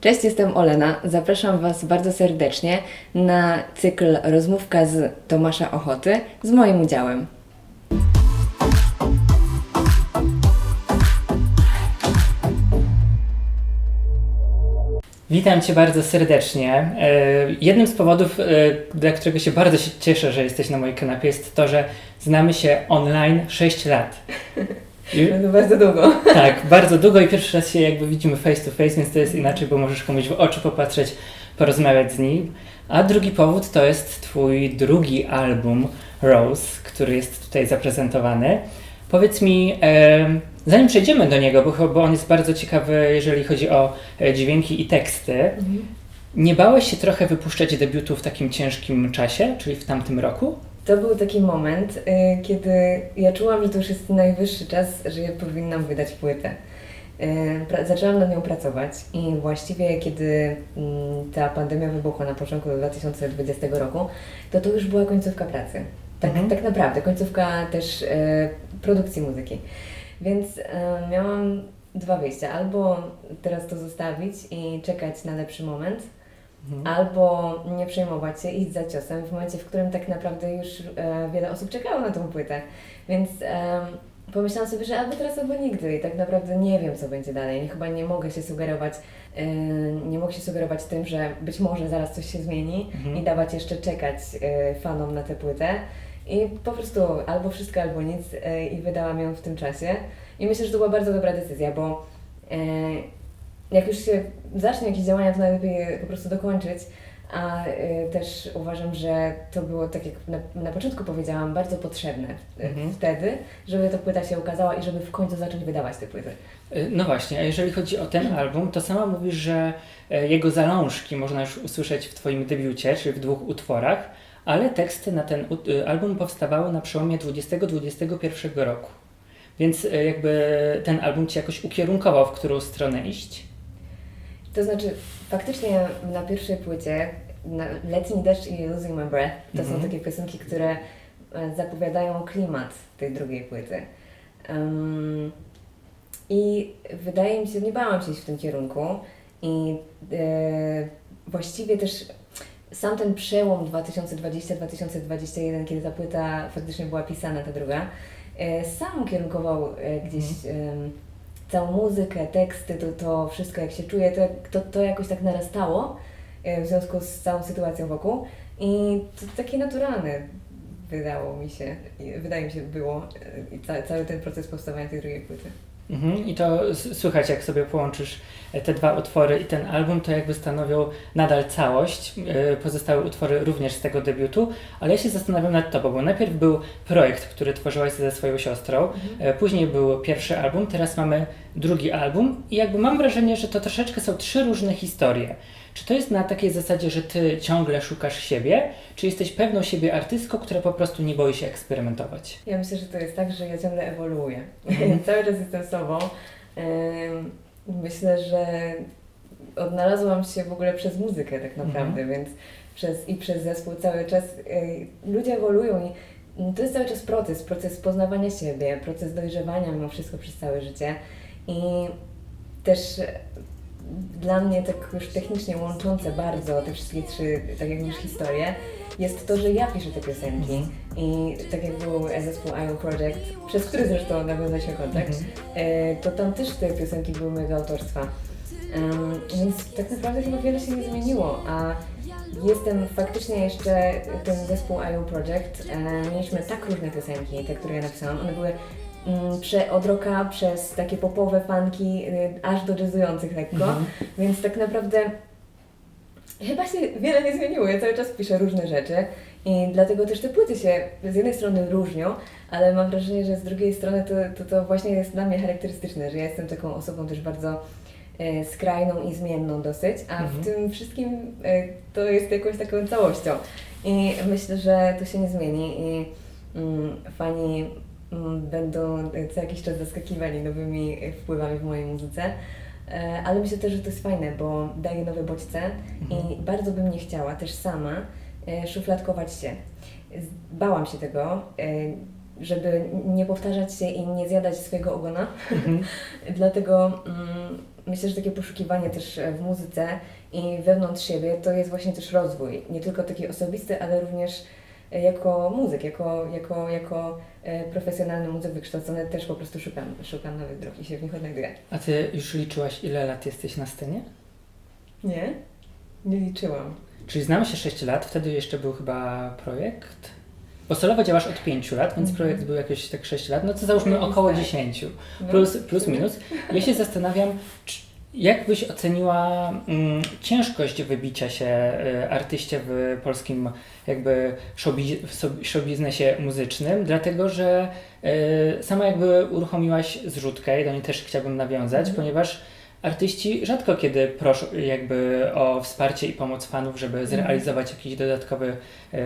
Cześć, jestem Olena. Zapraszam Was bardzo serdecznie na cykl Rozmówka z Tomasza Ochoty z moim udziałem. Witam Cię bardzo serdecznie. E, Jednym z powodów, e, dla którego się bardzo cieszę, że jesteś na mojej kanapie, jest to, że znamy się online 6 lat. I, To bardzo długo. tak, bardzo długo i pierwszy raz się jakby widzimy face to face, więc to jest inaczej, bo możesz komuś w oczy popatrzeć, porozmawiać z nim. A drugi powód to jest Twój drugi album Rose, który jest tutaj zaprezentowany. Powiedz mi, e, zanim przejdziemy do niego, bo, bo on jest bardzo ciekawy, jeżeli chodzi o e, dźwięki i teksty, nie bałeś się trochę wypuszczać debiutu w takim ciężkim czasie, czyli w tamtym roku? To był taki moment, y, kiedy ja czułam, że to już jest najwyższy czas, że ja powinnam wydać płytę. Y, Zaczęłam nad nią pracować i właściwie kiedy mm, ta pandemia wybuchła na początku 2020 roku, to to już była końcówka pracy. Tak, Mhm. tak naprawdę, końcówka też e, produkcji muzyki. Więc e, miałam dwa wyjścia. Albo teraz to zostawić i czekać na lepszy moment, Mhm. albo nie przejmować się, iść za ciosem w momencie, w którym tak naprawdę już e, wiele osób czekało na tą płytę. Więc em, pomyślałam sobie, że albo teraz, albo nigdy i tak naprawdę nie wiem, co będzie dalej. Chyba nie mogę się sugerować, e, nie mogę się sugerować tym, że być może zaraz coś się zmieni Mhm. i dawać jeszcze czekać e, fanom na tę płytę. I po prostu albo wszystko, albo nic e, i wydałam ją w tym czasie. I myślę, że to była bardzo dobra decyzja, bo e, jak już się zacznie jakieś działania, to najlepiej je po prostu dokończyć. A y, też uważam, że to było, tak jak na, na początku powiedziałam, bardzo potrzebne y, Mhm. wtedy, żeby ta płyta się ukazała i żeby w końcu zacząć wydawać te płyty. E, No właśnie, a jeżeli chodzi o ten album, to sama mówisz, że e, jego zalążki można już usłyszeć w Twoim debiucie, czyli w dwóch utworach, ale teksty na ten album powstawały na przełomie 20-21 roku. Więc e, jakby ten album Cię jakoś ukierunkował, w którą stronę iść. To znaczy, faktycznie na pierwszej płycie na Letni deszcz i Losing My Breath to Mhm. są takie piosenki, które e, zapowiadają klimat tej drugiej płyty. Em, I wydaje mi się, nie bałam się iść w tym kierunku i e, właściwie też sam ten przełom 2020-2021, kiedy ta płyta faktycznie była pisana, ta druga, e, sam ukierunkował e, gdzieś em, całą muzykę, teksty, to, to wszystko jak się czuje, to, to, to jakoś tak narastało e, w związku z całą sytuacją wokół i to takie naturalne wydało mi się, wydaje mi się było e, ca, cały ten proces powstawania tej drugiej płyty. Mhm. I to słychać, jak sobie połączysz e, te dwa utwory i ten album, to jakby stanowią nadal całość. E, Pozostałe utwory również z tego debiutu, ale ja się zastanawiam nad tobą, bo najpierw był projekt, który tworzyłaś ze swoją siostrą, e, później był pierwszy album, teraz mamy drugi album i jakby mam wrażenie, że to troszeczkę są trzy różne historie. Czy to jest na takiej zasadzie, że ty ciągle szukasz siebie, czy jesteś pewną siebie artystką, która po prostu nie boi się eksperymentować? Ja myślę, że to jest tak, że ja ciągle ewoluuję. Mhm. Cały czas jestem sobą. Myślę, że odnalazłam się w ogóle przez muzykę tak naprawdę, więc przez, i przez zespół cały czas y, ludzie ewoluują i to jest cały czas proces, proces poznawania siebie, proces dojrzewania mimo wszystko przez całe życie i też e, dla mnie tak już technicznie łączące bardzo te wszystkie trzy, tak jak mówisz, historie, jest to, że ja piszę te piosenki i tak jak był zespół Ion Project, przez który zresztą nawiązaliśmy kontakt, e, to tam też te piosenki były mojego autorstwa. Em, więc tak naprawdę chyba wiele się nie zmieniło, a jestem faktycznie jeszcze ten zespół IO Project. E, mieliśmy tak różne piosenki, te, które ja napisałam. One były mm, prze, od rocka przez takie popowe funki, y, aż do jazzujących lekko, Mhm. więc tak naprawdę chyba się wiele nie zmieniło. Ja cały czas piszę różne rzeczy i dlatego też te płyty się z jednej strony różnią, ale mam wrażenie, że z drugiej strony to, to, to właśnie jest dla mnie charakterystyczne, że ja jestem taką osobą też bardzo e, skrajną i zmienną dosyć, a Mhm. w tym wszystkim e, to jest jakąś taką całością. I myślę, że to się nie zmieni i mm, fani mm, będą co jakiś czas zaskakiwani nowymi wpływami w mojej muzyce. E, Ale myślę też, że to jest fajne, bo daje nowe bodźce Mhm. i bardzo bym nie chciała też sama e, szufladkować się. Bałam się tego. e, żeby nie powtarzać się i nie zjadać swojego ogona. Mhm. Dlatego mm, myślę, że takie poszukiwanie też e, w muzyce i wewnątrz siebie to jest właśnie też rozwój. Nie tylko taki osobisty, ale również e, jako muzyk, jako, jako, jako e, profesjonalny muzyk wykształcony też po prostu szukam, szukam nowych dróg i się w nich odnajduję. A ty już liczyłaś, ile lat jesteś na scenie? Nie? Nie liczyłam. Czyli znamy się 6 lat, wtedy jeszcze był chyba projekt. Bo solowo działasz od 5 lat, więc Mhm. projekt był jakieś tak 6 lat, no to załóżmy około tak. 10. No, Plus, plus minus. Ja się zastanawiam, czy, jak byś oceniła mm, ciężkość wybicia się y, artyście w polskim jakby showbiznesie muzycznym, dlatego że y, sama jakby uruchomiłaś zrzutkę i do niej też chciałbym nawiązać, Mhm. ponieważ artyści rzadko kiedy proszą jakby o wsparcie i pomoc fanów, żeby zrealizować jakiś dodatkowy y,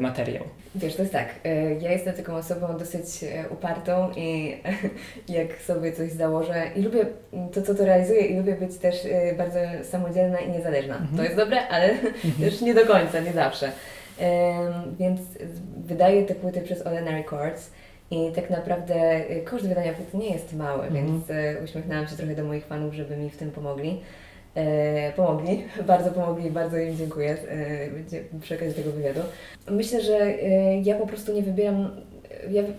materiał. Wiesz, to jest tak, e, ja jestem taką osobą dosyć e, upartą i jak sobie coś założę i lubię to, co to realizuję i lubię być też e, bardzo samodzielna i niezależna. Mhm. To jest dobre, ale też nie do końca, nie zawsze. Em, Więc wydaję te płyty przez Olena Records i tak naprawdę e, koszt wydania płyty nie jest mały, Mhm. więc e, uśmiechnęłam się trochę do moich fanów, żeby mi w tym pomogli. E, pomogli, bardzo pomogli, bardzo im dziękuję e, przy okazji tego wywiadu. Myślę, że e, ja po prostu nie wybieram, ja wy-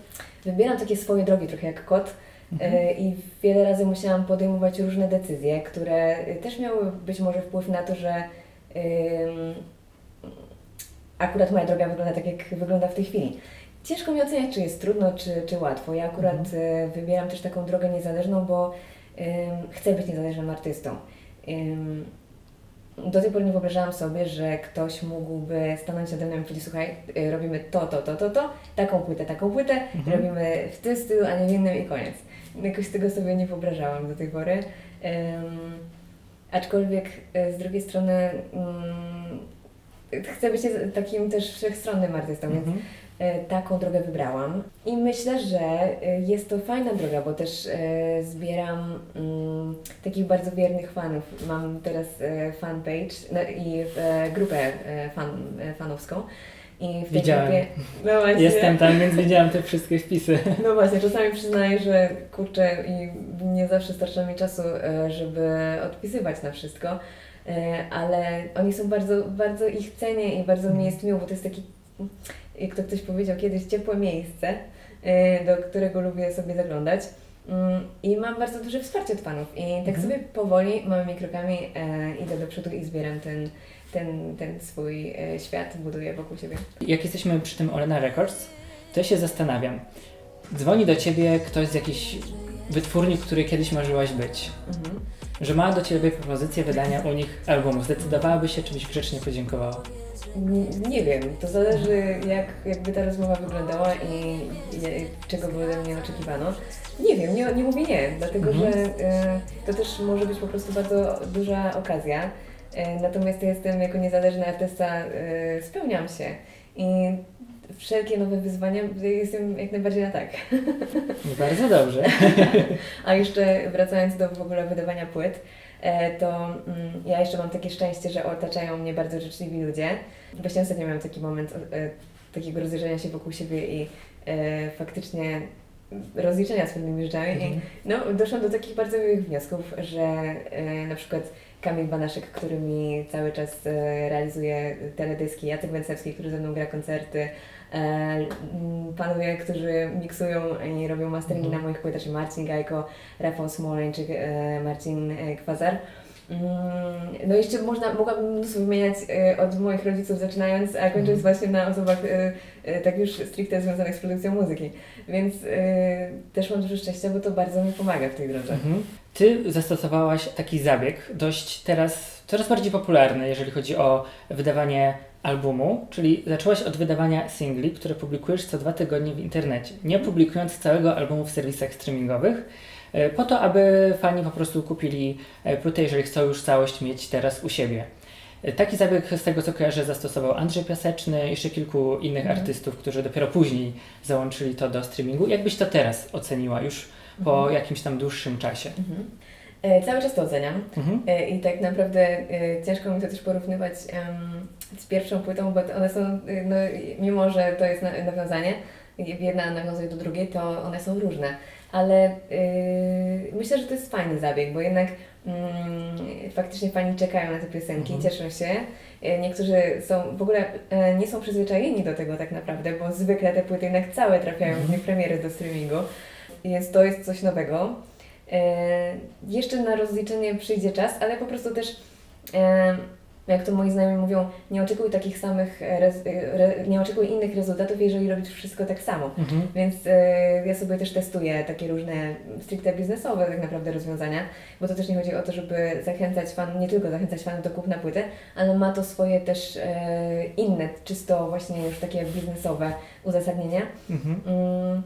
wybieram takie swoje drogi trochę jak kot e, i wiele razy musiałam podejmować różne decyzje, które też miały być może wpływ na to, że akurat moja droga wygląda tak, jak wygląda w tej chwili. Ciężko mi oceniać, czy jest trudno, czy, czy łatwo. Ja akurat e, wybieram też taką drogę niezależną, bo chcę być niezależnym artystą. Do tej pory nie wyobrażałam sobie, że ktoś mógłby stanąć nade mną i powiedzieć, słuchaj, y, robimy to, to, to, to, to, taką płytę, taką płytę, Mhm. robimy w tym stylu, a nie w innym i koniec. Jakoś tego sobie nie wyobrażałam do tej pory. Em, aczkolwiek y, z drugiej strony mm, chcę być takim też wszechstronnym artystą, więc Mhm. E, taką drogę wybrałam. I myślę, że e, jest to fajna droga, bo też e, zbieram mm, takich bardzo wiernych fanów. Mam teraz e, fanpage no, i e, grupę e, fan, e, fanowską. I w tej Widziałem. grupie. No właśnie. Jestem tam, więc widziałam te wszystkie wpisy. No właśnie, czasami przyznaję, że kurczę i nie zawsze starcza mi czasu, e, żeby odpisywać na wszystko, e, ale oni są bardzo, bardzo ich cenię i bardzo mi jest miło, bo to jest taki, jak to ktoś powiedział kiedyś, ciepłe miejsce, e, do którego lubię sobie zaglądać. Mm, I mam bardzo duże wsparcie od fanów. I tak Mhm. sobie powoli, małymi krokami e, idę do przodu i zbieram ten, ten, ten swój e, świat, buduję wokół siebie. Jak jesteśmy przy tym Olena Records, to ja się zastanawiam. Dzwoni do ciebie ktoś z jakiejś wytwórni, której kiedyś marzyłaś być, Mhm. że ma do ciebie propozycję wydania u nich albumu. Zdecydowałabyś się, czy byś grzecznie podziękowała? Nie, nie wiem, to zależy jak, jakby ta rozmowa wyglądała i, i czego by ode mnie oczekiwano. Nie wiem, nie, nie mówię nie, dlatego Mhm. że e, to też może być po prostu bardzo duża okazja. E, natomiast ja jestem jako niezależny artysta, e, spełniam się i wszelkie nowe wyzwania jestem jak najbardziej na tak. Bardzo dobrze. A jeszcze wracając do w ogóle wydawania płyt, to mm, ja jeszcze mam takie szczęście, że otaczają mnie bardzo życzliwi ludzie. Właśnie ostatnio miałam taki moment e, takiego rozejrzenia się wokół siebie i e, faktycznie rozliczenia z pewnymi rzeczami. I Mhm. no, doszłam do takich bardzo miłych wniosków, że e, na przykład Kamil Banaszek, który mi cały czas e, realizuje teledyski, Jacek Węcewski, który ze mną gra koncerty, e, panowie, którzy miksują i robią masteringi Mhm. na moich płytach, czyli Marcin Gajko, Rafał Smoleńczyk, e, Marcin e, Kwazar. Mm, No i jeszcze można, mogłabym mnóstwo wymieniać e, od moich rodziców zaczynając, a kończąc Mhm. właśnie na osobach e, e, tak już stricte związanych z produkcją muzyki. Więc e, też mam dużo szczęścia, bo to bardzo mi pomaga w tej drodze. Mhm. Ty zastosowałaś taki zabieg, dość teraz coraz bardziej popularny, jeżeli chodzi o wydawanie albumu, czyli zaczęłaś od wydawania singli, które publikujesz co dwa tygodnie w internecie, nie publikując całego albumu w serwisach streamingowych, e, po to, aby fani po prostu kupili e, płytę, jeżeli chcą już całość mieć teraz u siebie. E, Taki zabieg, z tego co kojarzę, zastosował Andrzej Piaseczny, jeszcze kilku innych Mhm. artystów, którzy dopiero później załączyli to do streamingu. Jak byś to teraz oceniła, już po Mhm. jakimś tam dłuższym czasie? Mhm. E, Cały czas to oceniam Mhm. E, i tak naprawdę e, ciężko mi to też porównywać z pierwszą płytą, bo one są, no, mimo że to jest na- nawiązanie, jedna nawiązuje do drugiej, to one są różne. Ale yy, myślę, że to jest fajny zabieg, bo jednak mm, faktycznie fani czekają na te piosenki, Mhm. cieszą się. Yy, Niektórzy są w ogóle e, nie są przyzwyczajeni do tego tak naprawdę, bo zwykle te płyty jednak całe trafiają w Mhm. dniu premiery do streamingu, więc to jest coś nowego. E, jeszcze na rozliczenie przyjdzie czas, ale po prostu też, e, jak to moi znajomi mówią, nie oczekuj takich samych, e, nie oczekuj innych rezultatów, jeżeli robisz wszystko tak samo. Mhm. Więc ja sobie też testuję takie różne stricte biznesowe tak naprawdę rozwiązania, bo to też nie chodzi o to, żeby zachęcać fan, nie tylko zachęcać fanów do kupna płyty, ale ma to swoje też inne, czysto właśnie już takie biznesowe uzasadnienie. Mhm. Mm,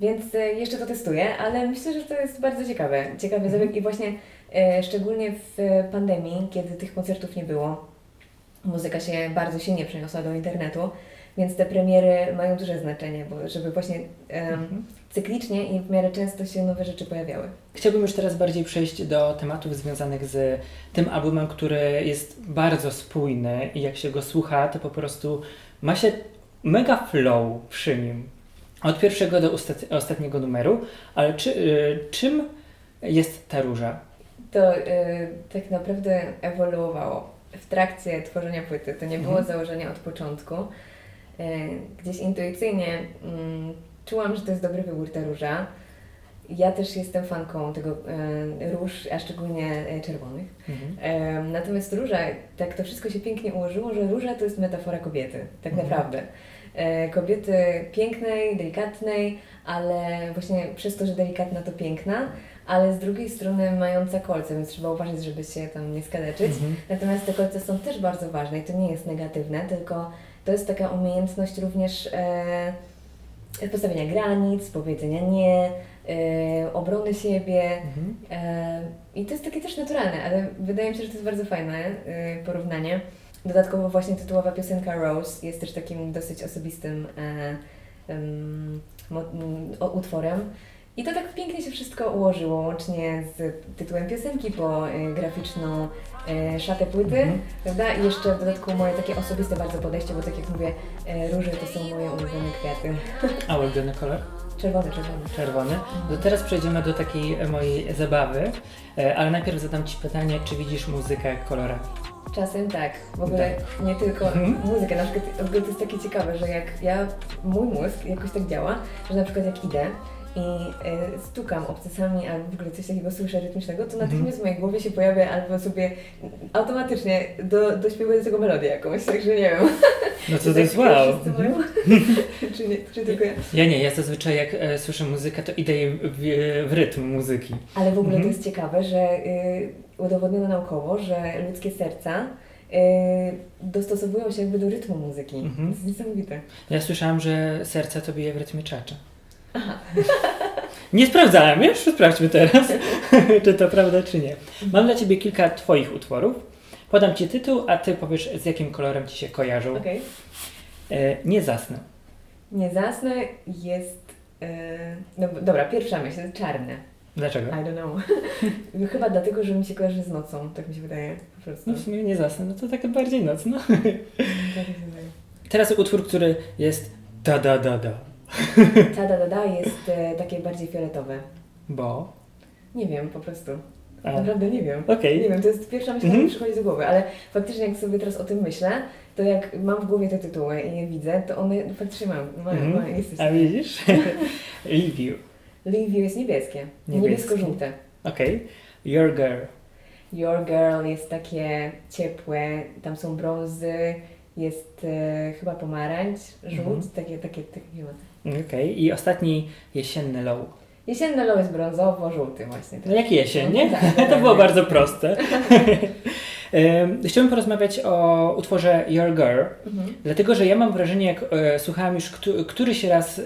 więc e, jeszcze to testuję, ale myślę, że to jest bardzo ciekawe. Ciekawy Mhm. zabieg i właśnie e, szczególnie w e, pandemii, kiedy tych koncertów nie było, muzyka się bardzo silnie przeniosła do internetu, więc te premiery mają duże znaczenie, bo żeby właśnie Mhm. cyklicznie i w miarę często się nowe rzeczy pojawiały. Chciałbym już teraz bardziej przejść do tematów związanych z tym albumem, który jest bardzo spójny i jak się go słucha, to po prostu ma się mega flow przy nim. Od pierwszego do ostat- ostatniego numeru, ale czy, y, czym jest ta róża? To y, tak naprawdę ewoluowało w trakcie tworzenia płyty. To nie było Mhm. założenie od początku. Y, gdzieś intuicyjnie mm, czułam, że to jest dobry wybór ta róża. Ja też jestem fanką tego y, róż, a szczególnie y, czerwonych. Mhm. Natomiast róża, tak to wszystko się pięknie ułożyło, że róża to jest metafora kobiety, tak Mhm. naprawdę. E, Kobiety pięknej, delikatnej, ale właśnie przez to, że delikatna to piękna, ale z drugiej strony mająca kolce, więc trzeba uważać, żeby się tam nie skaleczyć. Mhm. Natomiast te kolce są też bardzo ważne i to nie jest negatywne, tylko to jest taka umiejętność również e, postawienia granic, powiedzenia nie, e, obrony siebie. Mhm. E, I to jest takie też naturalne, ale wydaje mi się, że to jest bardzo fajne e, porównanie. Dodatkowo właśnie tytułowa piosenka Rose jest też takim dosyć osobistym e, em, mo, m, o- utworem. I to tak pięknie się wszystko ułożyło, łącznie z tytułem piosenki po e, graficzną e, szatę płyty, Mhm. prawda? I jeszcze w dodatku moje takie osobiste bardzo podejście, bo tak jak mówię, e, róże to są moje ulubione kwiaty. A ulubiony kolor? Czerwony, czerwony. Czerwony. To teraz przejdziemy do takiej mojej zabawy, e, ale najpierw zadam Ci pytanie, czy widzisz muzykę kolorami? Czasem tak. W ogóle nie tylko Mhm. muzyka. Na przykład w ogóle to jest takie ciekawe, że jak ja, mój mózg jakoś tak działa, że na przykład jak idę i e, stukam obcasami albo w ogóle coś takiego słyszę rytmicznego, to natychmiast w mojej głowie się pojawia albo sobie automatycznie do, dośpiewuję do tego melodię jakąś, także nie wiem. No to to jest tak wow. mają? czy, nie, czy tylko ja? Ja nie, ja zazwyczaj jak e, słyszę muzykę, to idę w, w, w rytm muzyki. Ale w ogóle Mhm. to jest ciekawe, że y, udowodniono naukowo, że ludzkie serca y, dostosowują się jakby do rytmu muzyki. Mhm. To jest niesamowite. Ja słyszałam, że serce to bije w rytmie czacza. Nie sprawdzałem, wiesz? Sprawdźmy teraz, czy to prawda, czy nie. Mam dla Ciebie kilka Twoich utworów. Podam Ci tytuł, a Ty powiesz, z jakim kolorem Ci się kojarzą. Okej. E, nie zasnę. Nie zasnę jest. E, no dobra, pierwsza myśl, czarne. Dlaczego? I don't know. Chyba dlatego, że mi się kojarzy z nocą, tak mi się wydaje. Po prostu. No w sumie nie zasnę, no to tak bardziej nocno. Tak mi się wydaje. Teraz utwór, który jest da da da da. Ta da da da jest e, takie bardziej fioletowe. Bo. Nie wiem, po prostu. A, Naprawdę nie wiem. Okej. Nie wiem, to jest pierwsza myśl, która Mhm. mi przychodzi do głowy, ale faktycznie jak sobie teraz o tym myślę, to jak mam w głowie te tytuły i je widzę, to one faktycznie mam, mają, Mhm. mają, jest coś A widzisz? Review. Leave You jest niebieskie, Niebieskie. niebiesko-żółte. Okej. Your girl. Your Girl jest takie ciepłe, tam są brązy, jest e, chyba pomarańcz, żółt, Mhm. takie, takie, takie klimaty. Okej. I ostatni jesienny low. Jesienny low jest brązowo-żółty właśnie. No jak jesień, nie? Tak, to tak. było bardzo proste. Chciałbym porozmawiać o utworze Your Girl, Mhm. dlatego że ja mam wrażenie, jak e, słuchałem już któ- któryś raz e,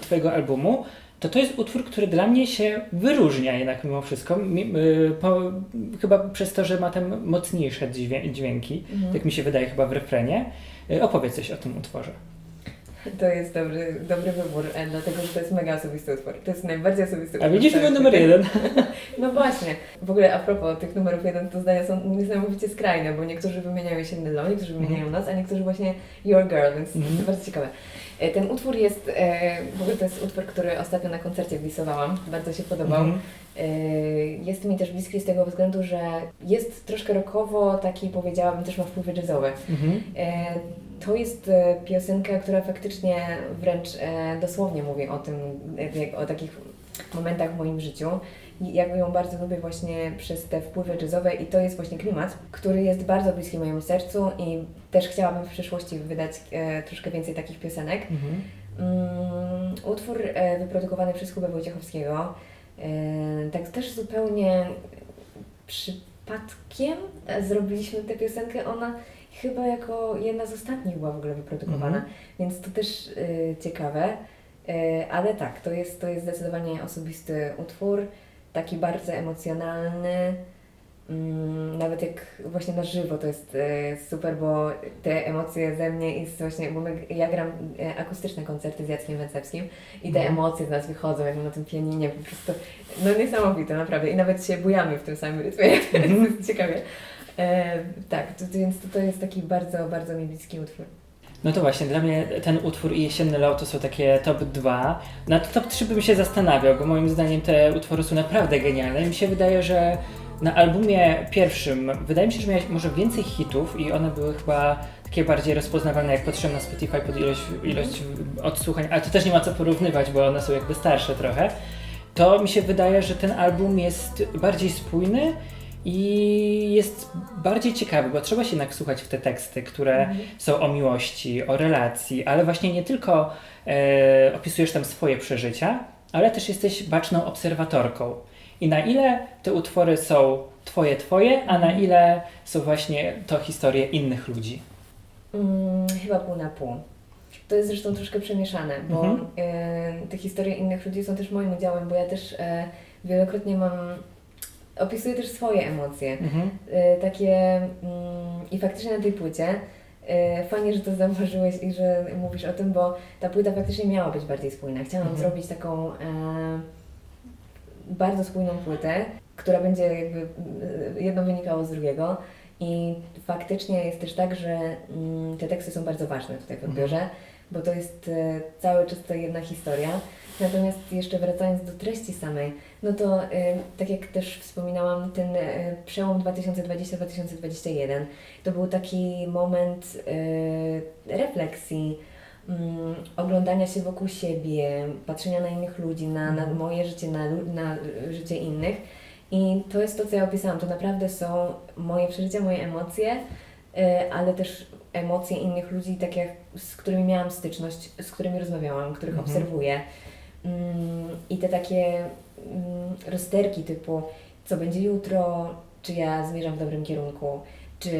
Twojego albumu, to to jest utwór, który dla mnie się wyróżnia jednak mimo wszystko. Mi- e, po, chyba przez to, że ma tam mocniejsze dźwię- dźwięki, Mhm. tak mi się wydaje chyba w refrenie. E, Opowiedz coś o tym utworze. To jest dobry, dobry wybór, e, dlatego że to jest mega osobisty utwór. To jest najbardziej osobisty A utwór. widzisz, tak. był numer jeden. No właśnie. W ogóle a propos tych numerów jeden, to zdania są niesamowicie skrajne, bo niektórzy wymieniają Jesienny Low, niektórzy wymieniają nas, a niektórzy właśnie Your Girl, więc Mhm. to bardzo ciekawe. E, Ten utwór jest, e, w ogóle to jest utwór, który ostatnio na koncercie wlisowałam, bardzo się podobał. Mhm. E, Jest mi też bliski z tego względu, że jest troszkę rockowo, taki powiedziałabym też ma wpływy jazzowe. Mhm. E, To jest piosenka, która faktycznie wręcz dosłownie mówi o tym, o takich momentach w moim życiu. I ja ją bardzo lubię właśnie przez te wpływy jazzowe i to jest właśnie klimat, który jest bardzo bliski mojemu sercu i też chciałabym w przyszłości wydać e, troszkę więcej takich piosenek. Mhm. Mm, utwór e, wyprodukowany przez Kubę Wojciechowskiego. E, tak też zupełnie przypadkiem e, zrobiliśmy tę piosenkę. Ona chyba jako jedna z ostatnich była w ogóle wyprodukowana, Mhm. więc to też e, ciekawe. E, ale tak, to jest, to jest zdecydowanie osobisty utwór, taki bardzo emocjonalny. Mm, nawet jak właśnie na żywo to jest e, super, bo te emocje ze mnie i właśnie, bo my, ja gram e, akustyczne koncerty z Jackiem Węcewskim i te Mhm. emocje z nas wychodzą, jak na tym pianinie, po prostu, no niesamowite naprawdę i nawet się bujamy w tym samym rytmie, Mhm. to jest ciekawie. E, tak, to, więc to, to jest taki bardzo, bardzo mi bliski utwór. No to właśnie, dla mnie ten utwór i Jesienny Low to są takie top 2. Na top 3 bym się zastanawiał, bo moim zdaniem te utwory są naprawdę genialne. Mi się wydaje, że na albumie pierwszym, wydaje mi się, że miałeś może więcej hitów i one były chyba takie bardziej rozpoznawalne, jak patrzyłem na Spotify pod ilość, ilość odsłuchań, ale to też nie ma co porównywać, bo one są jakby starsze trochę. To mi się wydaje, że ten album jest bardziej spójny i jest bardziej ciekawy, bo trzeba się jednak słuchać w te teksty, które są o miłości, o relacji, ale właśnie nie tylko e, opisujesz tam swoje przeżycia, ale też jesteś baczną obserwatorką. I na ile te utwory są twoje, twoje, a na ile są właśnie to historie innych ludzi. Mm, chyba pół na pół. To jest zresztą troszkę przemieszane, bo Mhm. e, te historie innych ludzi są też moim udziałem, bo ja też e, wielokrotnie mam, opisuję też swoje emocje. Mhm. E, takie mm, i faktycznie na tej płycie e, fajnie, że to zauważyłeś i że mówisz o tym, bo ta płyta faktycznie miała być bardziej spójna. Chciałam Mhm. zrobić taką e, bardzo spójną płytę, która będzie jakby e, jedno wynikało z drugiego. I faktycznie jest też tak, że mm, te teksty są bardzo ważne tutaj w odbiorze, bo to jest e, cały czas ta jedna historia. Natomiast jeszcze wracając do treści samej, no to e, tak jak też wspominałam, ten e, przełom 2020-2021 to był taki moment e, refleksji, mm, oglądania się wokół siebie, patrzenia na innych ludzi, na, na Mhm. moje życie, na, na życie innych. I to jest to, co ja opisałam. To naprawdę są moje przeżycia, moje emocje, ale też emocje innych ludzi, tak jak, z którymi miałam styczność, z którymi rozmawiałam, których Mhm. obserwuję. Mm, I te takie mm, rozterki typu, co będzie jutro, czy ja zmierzam w dobrym kierunku, czy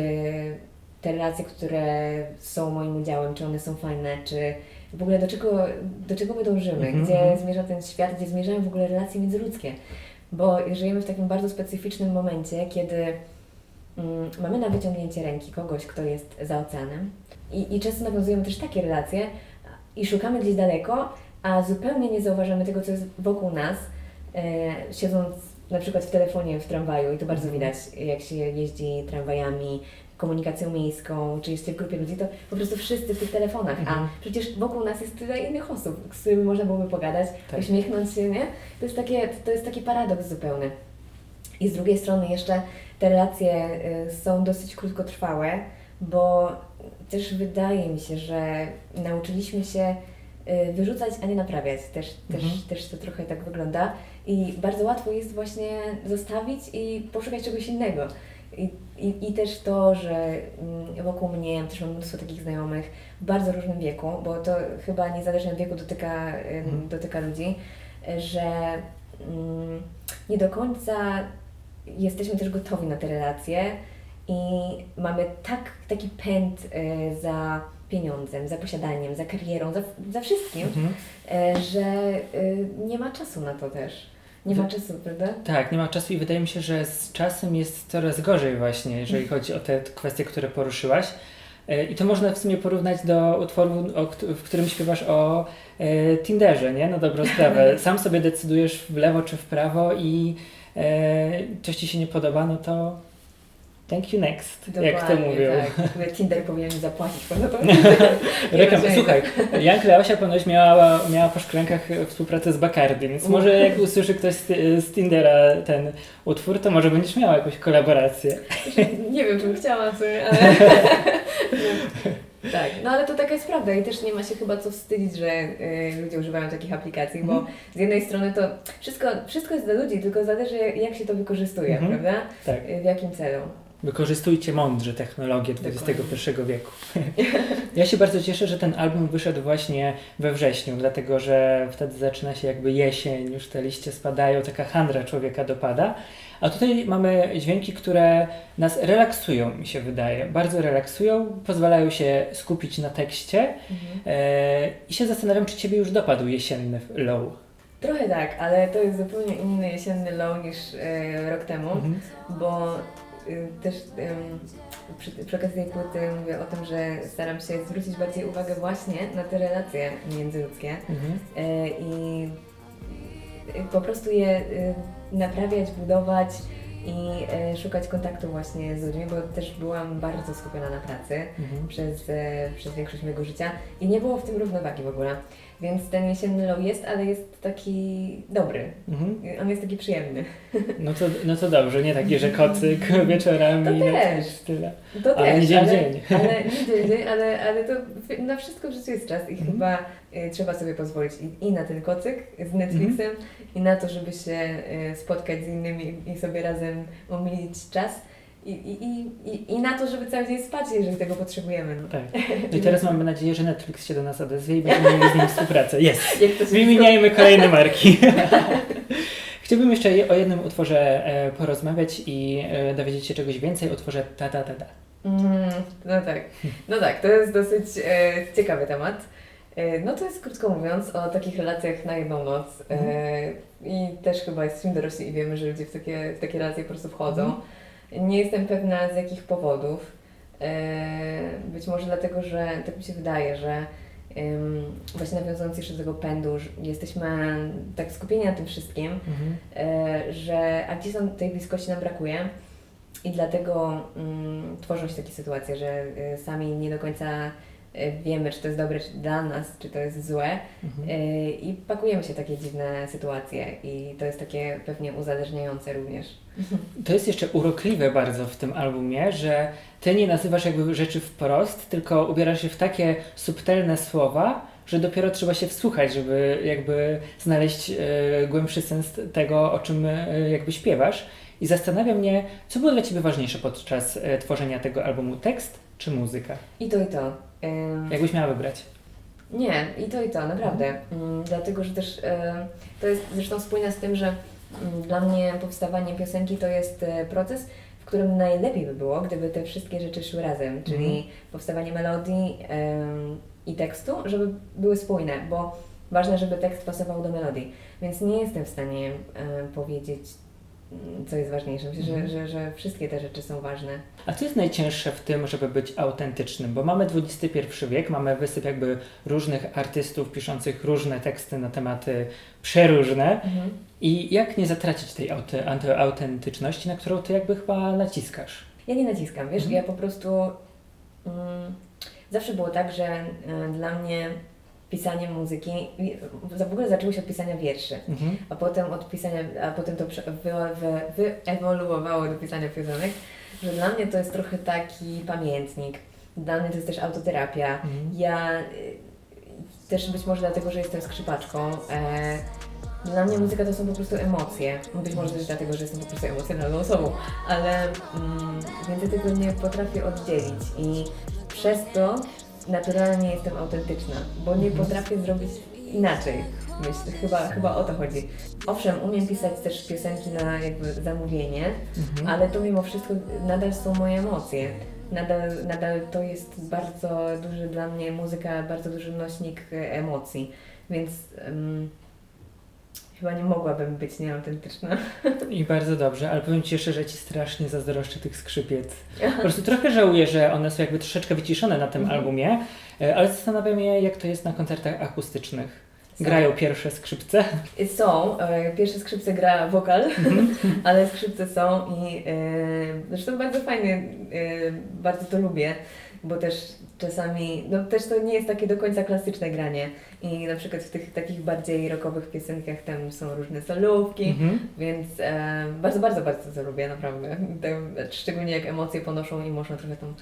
te relacje, które są moim udziałem, czy one są fajne, czy w ogóle do czego, do czego my dążymy, Mhm, gdzie mhm. zmierza ten świat, gdzie zmierzają w ogóle relacje międzyludzkie. Bo żyjemy w takim bardzo specyficznym momencie, kiedy mm, mamy na wyciągnięcie ręki kogoś, kto jest za oceanem i, i często nawiązujemy też takie relacje i szukamy gdzieś daleko, a zupełnie nie zauważamy tego, co jest wokół nas, e, siedząc na przykład w telefonie w tramwaju i to bardzo Mhm. widać, jak się jeździ tramwajami, komunikacją miejską, czy jest w grupie ludzi, to po prostu wszyscy w tych telefonach, Mhm. a przecież wokół nas jest tyle innych osób, z którymi można byłoby pogadać, Tak. uśmiechnąć się, nie? To jest, takie, to jest taki paradoks zupełny. I z drugiej strony jeszcze te relacje y, są dosyć krótkotrwałe, bo też wydaje mi się, że nauczyliśmy się wyrzucać, a nie naprawiać. Też, też, Mhm. też to trochę tak wygląda. I bardzo łatwo jest właśnie zostawić i poszukać czegoś innego. I, i, I też to, że mm, wokół mnie też mam mnóstwo takich znajomych w bardzo różnym wieku, bo to chyba niezależnie od wieku dotyka, Mhm. dotyka ludzi, że mm, nie do końca jesteśmy też gotowi na te relacje i mamy tak, taki pęd y, za pieniądzem, za posiadaniem, za karierą, za, za wszystkim, Mhm. y, że y, nie ma czasu na to też. Nie ma czasu, prawda? Tak, nie ma czasu i wydaje mi się, że z czasem jest coraz gorzej właśnie, jeżeli chodzi o te kwestie, które poruszyłaś. E, I to można w sumie porównać do utworu, w którym śpiewasz o e, Tinderze, nie? Na dobrą sprawę. Sam sobie decydujesz w lewo czy w prawo i e, coś ci się nie podoba, no to thank you next, jak to Dokładnie, mówią. Tak. Tinder powinien zapłacić za to. Reklam. Słuchaj, Jan Kleosia ponoć miała, miała po szklankach współpracę z Bacardi, więc może jak usłyszy ktoś z, z Tindera ten utwór, to może będziesz miała jakąś kolaborację. Nie wiem, czy bym chciała, co, ale... tak, no ale to taka jest prawda i też nie ma się chyba co wstydzić, że y, ludzie używają takich aplikacji, bo Mhm. z jednej strony to wszystko, wszystko jest dla ludzi, tylko zależy jak się to wykorzystuje, Mhm. prawda? Tak. Y, W jakim celu. Wykorzystujcie mądrze technologię XXI wieku. Ja się bardzo cieszę, że ten album wyszedł właśnie we wrześniu, dlatego że wtedy zaczyna się jakby jesień, już te liście spadają, taka handra człowieka dopada. A tutaj mamy dźwięki, które nas relaksują, mi się wydaje. Bardzo relaksują, pozwalają się skupić na tekście. Mhm. E, I się zastanawiam, czy Ciebie już dopadł jesienny low. Trochę tak, ale to jest zupełnie inny jesienny low niż y, rok temu, Mhm. bo też ym, przy, przy okazji tej płyty mówię o tym, że staram się zwrócić bardziej uwagę właśnie na te relacje międzyludzkie. Mhm. E, i y, po prostu je y, naprawiać, budować i e, szukać kontaktu właśnie z ludźmi, bo też byłam bardzo skupiona na pracy Mhm. przez, e, przez większość mojego życia i nie było w tym równowagi w ogóle. Więc ten jesienny low jest, ale jest taki dobry. Mhm. On jest taki przyjemny. No, to, no to dobrze, nie taki, że kocyk wieczorami To i też. tyle. To Ale też, nie dzień ale, dzień. ale nie dzień dzień, ale, ale to na wszystko w życiu jest czas i Mhm. chyba y, trzeba sobie pozwolić i, i na ten kocyk z Netflixem Mhm. i na to, żeby się y, spotkać z innymi i sobie razem omilić czas i, i, i, na to, żeby cały dzień spać, jeżeli tego potrzebujemy. No. Tak. No i teraz mamy nadzieję, że Netflix się do nas odezwie i będziemy mieli z nim współpracę. Jest! Wymieniajmy kolejne marki. Chciałbym jeszcze je- o jednym utworze e, porozmawiać i e, dowiedzieć się czegoś więcej o utworze Ta Ta Ta Ta. Mm, no tak, no tak, to jest dosyć e, ciekawy temat. E, no to jest krótko mówiąc o takich relacjach na jedną noc e, i też chyba jesteśmy dorośli i wiemy, że ludzie w takie, w takie relacje po prostu wchodzą. Nie jestem pewna z jakich powodów. E, być może dlatego, że tak mi się wydaje, że właśnie nawiązując jeszcze do tego pędu, że jesteśmy tak skupieni na tym wszystkim, Mhm. e, że a gdzieś tam tej bliskości nam brakuje i dlatego mm, tworzą się takie sytuacje, że y, sami nie do końca wiemy, czy to jest dobre dla nas, czy to jest złe Mhm. y, i pakujemy się w takie dziwne sytuacje i to jest takie pewnie uzależniające również. To jest jeszcze urokliwe bardzo w tym albumie, że ty nie nazywasz jakby rzeczy wprost, tylko ubierasz się w takie subtelne słowa, że dopiero trzeba się wsłuchać, żeby jakby znaleźć e, głębszy sens tego, o czym e, jakby śpiewasz. I zastanawia mnie, co było dla ciebie ważniejsze podczas e, tworzenia tego albumu, tekst czy muzyka? I to i to. Jakbyś miała wybrać? Nie, i to i to, naprawdę. Mm, dlatego, że też to jest zresztą spójne z tym, że mm, dla mnie powstawanie piosenki to jest e, proces, w którym najlepiej by było, gdyby te wszystkie rzeczy szły razem, czyli Mhm. powstawanie melodii i tekstu, żeby były spójne, bo ważne, żeby tekst pasował do melodii. Więc nie jestem w stanie powiedzieć, co jest ważniejsze. Myślę, Mhm. że, że, że wszystkie te rzeczy są ważne. A co jest najcięższe w tym, żeby być autentycznym? Bo mamy XXI wiek, mamy wysyp jakby różnych artystów piszących różne teksty na tematy przeróżne. I jak nie zatracić tej anty- autentyczności, na którą ty jakby chyba naciskasz? Ja nie naciskam, wiesz, Mhm. ja po prostu mm, zawsze było tak, że y, dla mnie pisanie muzyki, w ogóle zaczęło się od pisania wierszy, Mhm. a potem od pisania, a potem to prze- wy- wy- wyewoluowało do pisania piosenek, że dla mnie to jest trochę taki pamiętnik, dla mnie to jest też autoterapia. Mhm. Ja y, też być może dlatego, że jestem skrzypaczką, e, dla mnie muzyka to są po prostu emocje. Być może też dlatego, że jestem po prostu emocjonalną osobą, ale mm, więc ja tego nie potrafię oddzielić i przez to naturalnie jestem autentyczna, bo nie Mhm. potrafię zrobić inaczej. Myślę, chyba, chyba o to chodzi. Owszem, umiem pisać też piosenki na jakby zamówienie, Mhm. ale to mimo wszystko nadal są moje emocje. Nadal, nadal to jest bardzo duży dla mnie muzyka, bardzo duży nośnik e, emocji. Więc em, chyba nie mogłabym być nieautentyczna. I bardzo dobrze, ale powiem Ci jeszcze, że Ci strasznie zazdroszczę tych skrzypiec. Po prostu trochę żałuję, że one są jakby troszeczkę wyciszone na tym Mhm. albumie, e, ale zastanawiam się, jak to jest na koncertach akustycznych. Grają pierwsze skrzypce. Są, e, pierwsze skrzypce gra wokal, Mhm. ale skrzypce są i e, zresztą bardzo fajnie, bardzo to lubię, bo też czasami, no też to nie jest takie do końca klasyczne granie i na przykład w tych takich bardziej rockowych piosenkach tam są różne solówki, Mhm. więc e, bardzo, bardzo, bardzo to lubię, naprawdę. Tam, szczególnie jak emocje ponoszą i można trochę tam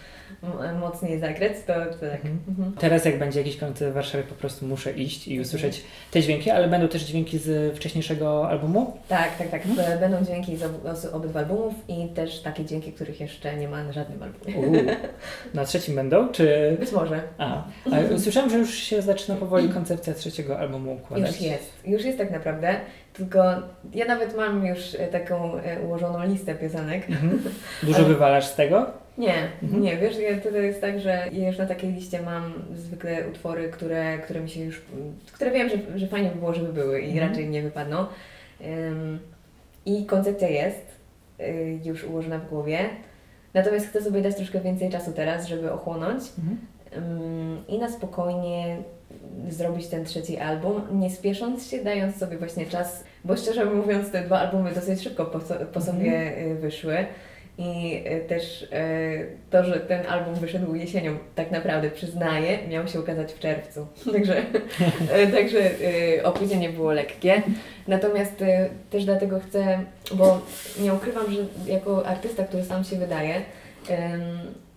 mocniej zagrać, to, to tak. Mhm. Mhm. Teraz jak będzie jakiś koncert w Warszawie, po prostu muszę iść i usłyszeć te dźwięki, ale będą też dźwięki z wcześniejszego albumu. Tak, tak, tak. Mhm. E, Będą dźwięki z ob- obydwu albumów i też takie dźwięki, których jeszcze nie ma na żadnym albumie. Uuu. Na trzecim będą, czy... Być może. A, a słyszałam, że już się zaczyna powoli koncepcja trzeciego albumu układać. Już jest. Już jest tak naprawdę. Tylko ja nawet mam już e, taką e, ułożoną listę piosenek. Mhm. Dużo Ale- wywalasz z tego? Nie, Mhm. nie, wiesz, ja, to jest tak, że ja już na takiej liście mam zwykle utwory, które, które mi się już, które wiem, że, że fajnie by było, żeby były i Mhm. raczej nie wypadną. Ym, I koncepcja jest y, już ułożona w głowie. Natomiast chcę sobie dać troszkę więcej czasu teraz, żeby ochłonąć Mhm. Ym, i na spokojnie zrobić ten trzeci album, nie spiesząc się, dając sobie właśnie czas, bo szczerze mówiąc te dwa albumy dosyć szybko po, po sobie y, wyszły i y, też y, to, że ten album wyszedł jesienią, tak naprawdę przyznaję, miał się ukazać w czerwcu, także, y, także opóźnienie było lekkie. Natomiast też dlatego chcę, bo nie ukrywam, że jako artysta, który sam się wydaje,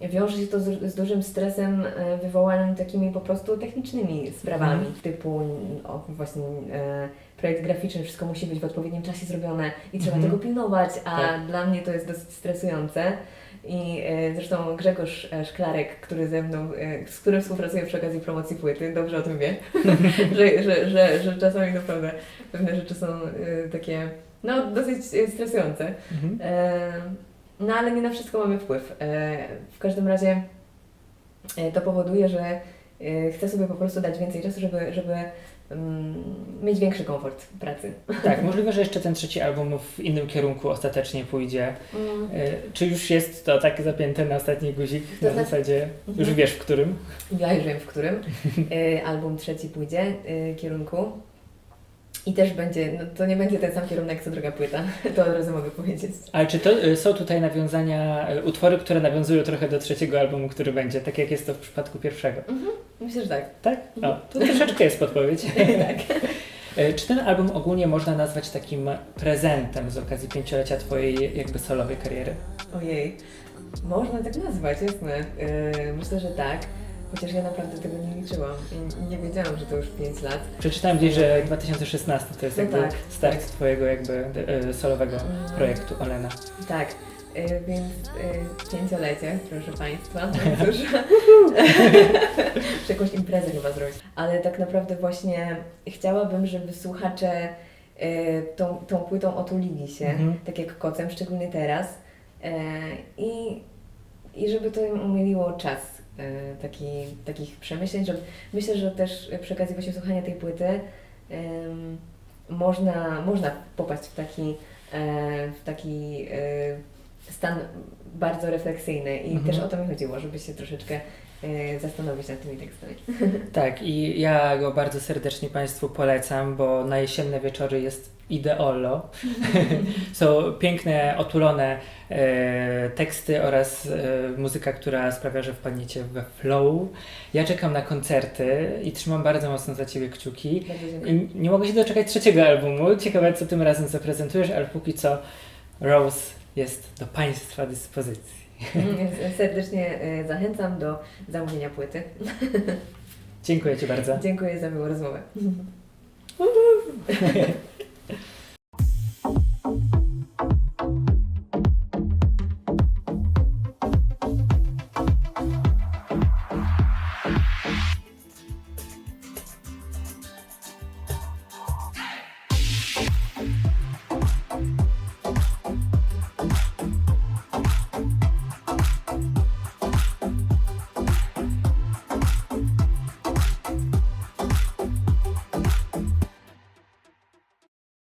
wiąże się to z, z dużym stresem e, wywołanym takimi po prostu technicznymi sprawami, typu o, właśnie e, projekt graficzny, wszystko musi być w odpowiednim czasie zrobione i trzeba Mhm. tego pilnować, a Tak. dla mnie to jest dosyć stresujące. I e, zresztą Grzegorz e, Szklarek, który ze mną, e, z którym współpracuję przy okazji promocji płyty, dobrze o tym wie, że, że, że, że czasami naprawdę pewne rzeczy są e, takie no, dosyć stresujące. Mhm. E, No ale nie na wszystko mamy wpływ. E, W każdym razie e, to powoduje, że e, chcę sobie po prostu dać więcej czasu, żeby, żeby mieć większy komfort pracy. Tak, możliwe, że jeszcze ten trzeci album w innym kierunku ostatecznie pójdzie. E, Czy już jest to tak zapięte na ostatni guzik? To Na znaczy- zasadzie Mhm. już wiesz w którym? Ja już wiem, w którym e, album trzeci pójdzie e, kierunku. I też będzie, no to nie będzie ten sam kierunek co druga płyta, to od razu mogę powiedzieć. Ale czy to e, są tutaj nawiązania, e, utwory, które nawiązują trochę do trzeciego albumu, który będzie, tak jak jest to w przypadku pierwszego? Myślę, że tak. Tak? O, to troszeczkę jest podpowiedź. tak. E, Czy ten album ogólnie można nazwać takim prezentem z okazji pięciolecia Twojej jakby solowej kariery? Ojej, można tak nazwać, jasne. E, Myślę, że tak. Chociaż ja naprawdę tego nie liczyłam i nie wiedziałam, że to już 5 lat. Przeczytałem gdzieś, że 2016 to jest No jakby tak, start tak. Twojego jakby e, solowego Mm. projektu Olena. Tak, y, więc y, pięciolecie, proszę Państwa. No Cóż, Muszę jakąś imprezę chyba zrobić. Ale tak naprawdę właśnie chciałabym, żeby słuchacze y, tą, tą płytą otulili się, Mhm. tak jak kocem, szczególnie teraz. Y, I, I żeby to im umiliło czas taki, takich przemyśleń, że myślę, że też przy okazji właśnie słuchania tej płyty ym, można, można popaść w taki, e, w taki e, stan bardzo refleksyjny i Mhm. też o to mi chodziło, żeby się troszeczkę e, zastanowić nad tymi tekstami. Tak, i ja go bardzo serdecznie Państwu polecam, bo na jesienne wieczory jest ideolo. Są piękne, otulone e, teksty oraz e, muzyka, która sprawia, że wpadniecie we flow. Ja czekam na koncerty i trzymam bardzo mocno za Ciebie kciuki. I nie mogę się doczekać trzeciego albumu. Ciekawe, co tym razem zaprezentujesz, ale póki co Rose jest do Państwa dyspozycji. Więc Serdecznie e, zachęcam do zamówienia płyty. Dziękuję Ci bardzo. Dziękuję za miłą rozmowę.